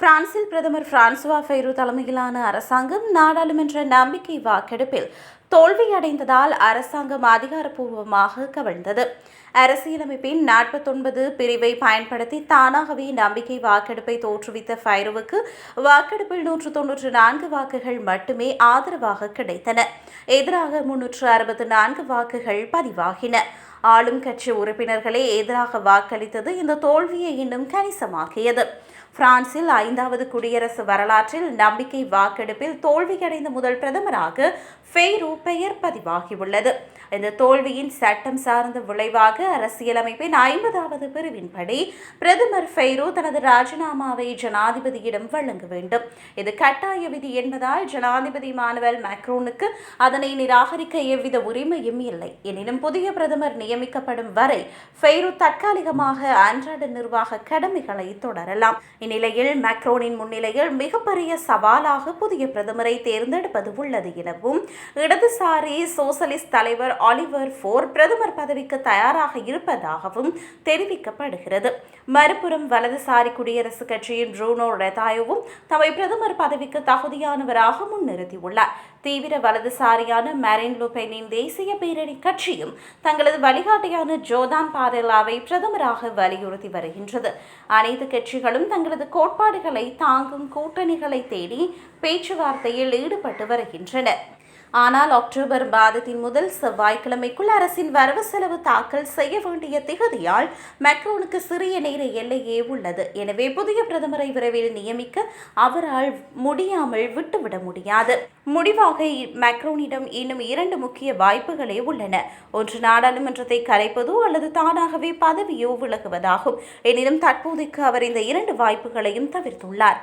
பிரான்சில் பிரதமர் பிரான்சுவா ஃபெய்ரு தலைமையிலான அரசாங்கம் நாடாளுமன்ற நம்பிக்கை வாக்கெடுப்பில் தோல்வியடைந்ததால் அரசாங்கம் அதிகாரப்பூர்வமாக கவிழ்ந்தது. அரசியலமைப்பின் நாற்பத்தொன்பது பிரிவை பயன்படுத்தி தானாகவே நம்பிக்கை வாக்கெடுப்பை தோற்றுவித்த ஃபைருவுக்கு வாக்கெடுப்பில் நூற்று தொன்னூற்று நான்கு வாக்குகள் மட்டுமே ஆதரவாக கிடைத்தன. எதிராக முன்னூற்று அறுபத்து நான்கு வாக்குகள் பதிவாகின. ஆளும் கட்சி உறுப்பினர்களே எதிராக வாக்களித்தது இந்த தோல்வியை இன்னும் கணிசமாக்கியது. பிரான்சில் ஐந்தாவது குடியரசு வரலாற்றில் நம்பிக்கை வாக்கெடுப்பில் தோல்வியடைந்த முதல் பிரதமராக ஃபெய்ரூ பெயர் பதிவாகியுள்ளது. இந்த தோல்வியின் சட்டம் சார்ந்த விளைவாக அரசியலமைப்பின் ஐம்பதாவது பிரிவின்படி பிரதமர் ஃபெய்ரூ தனது ராஜினாமாவை ஜனாதிபதியிடம் வழங்க வேண்டும். இது கட்டாய விதி என்பதால் ஜனாதிபதி மானுவல் மேக்ரோனுக்கு அதனை நிராகரிக்க எவ்வித உரிமையும் இல்லை. எனினும் புதிய பிரதமர் நியமிக்கப்படும் வரை ஃபெய்ரு தற்காலிகமாக அன்றாட நிர்வாக கடமைகளை தொடரலாம். இந்நிலையில் மேக்ரோனின் முன்னிலையில் மிகப்பெரிய சவாலாக புதிய பிரதமரை தேர்ந்தெடுப்பது உள்ளது எனவும் இடதுசாரி சோசலிஸ்ட் தலைவர் ஆலிவர் ஃபோர் பிரதமர் பதவிக்கு தயாராக இருப்பதாகவும் தெரிவிக்கப்படுகிறது. மறுபுறம் வலதுசாரி குடியரசுக் கட்சியின் ப்ரூனோ ரெதாயோவும் தம்மை பிரதமர் பதவிக்கு தகுதியானவராக முன்னிறுத்தியுள்ளார். தீவிர வலதுசாரியான மேரின் லுபெனின் தேசிய பேரணி கட்சியும் தங்களது வழிகாட்டியான ஜோதான் பாதேலாவை பிரதமராக வலியுறுத்தி வருகின்றது. அனைத்து கட்சிகளும் தங்களது கோட்பாடுகளை தாங்கும் கூட்டணிகளை தேடி பேச்சுவார்த்தையில் ஈடுபட்டு வருகின்றன. ஆனால் அக்டோபர் மாதத்தின் முதல் செவ்வாய்க்கிழமைக்குள் அரசின் வரவு செலவு தாக்கல் செய்ய வேண்டிய திகதியால் மெக்ரோனுக்கு சிறிய நேர எல்லையே உள்ளது. எனவே புதிய பிரதமரை விரைவில் நியமிக்க அவரால் முடியாமல் விட்டுவிட முடியாது. முடிவாக மேக்ரோனிடம் இன்னும் இரண்டு முக்கிய வாய்ப்புகளே உள்ளன. ஒன்று நாடாளுமன்றத்தை கலைப்பதோ அல்லது தானாகவே பதவியோ விலகுவதாகும். எனினும் தற்போதைக்கு அவர் இந்த இரண்டு வாய்ப்புகளையும் தவிர்த்துள்ளார்.